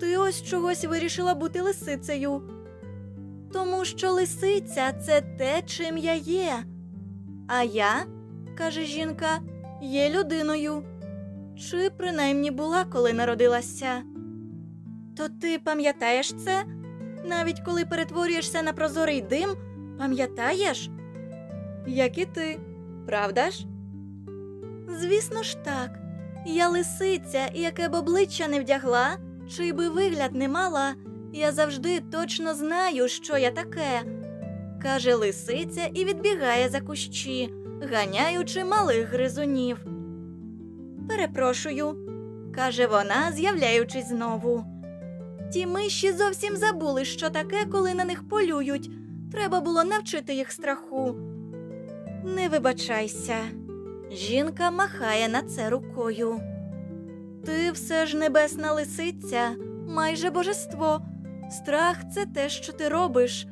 ти ось чогось вирішила бути лисицею. Тому що лисиця це те, чим я є. А я, каже жінка, є людиною. Чи принаймні була, коли народилася. То ти пам'ятаєш це? Навіть коли перетворюєшся на прозорий дим, пам'ятаєш? Як і ти, правда ж? Звісно ж так. Я лисиця, яке б обличчя не вдягла, чий би вигляд не мала, я завжди точно знаю, що я таке. каже лисиця і відбігає за кущі, ганяючи малих гризунів. Перепрошую, каже вона, з'являючись знову. Ті миші зовсім забули, що таке, коли на них полюють. Треба було навчити їх страху. Не вибачайся. Жінка махає на це рукою. Ти все ж небесна лисиця, майже божество. Страх це те, що ти робиш,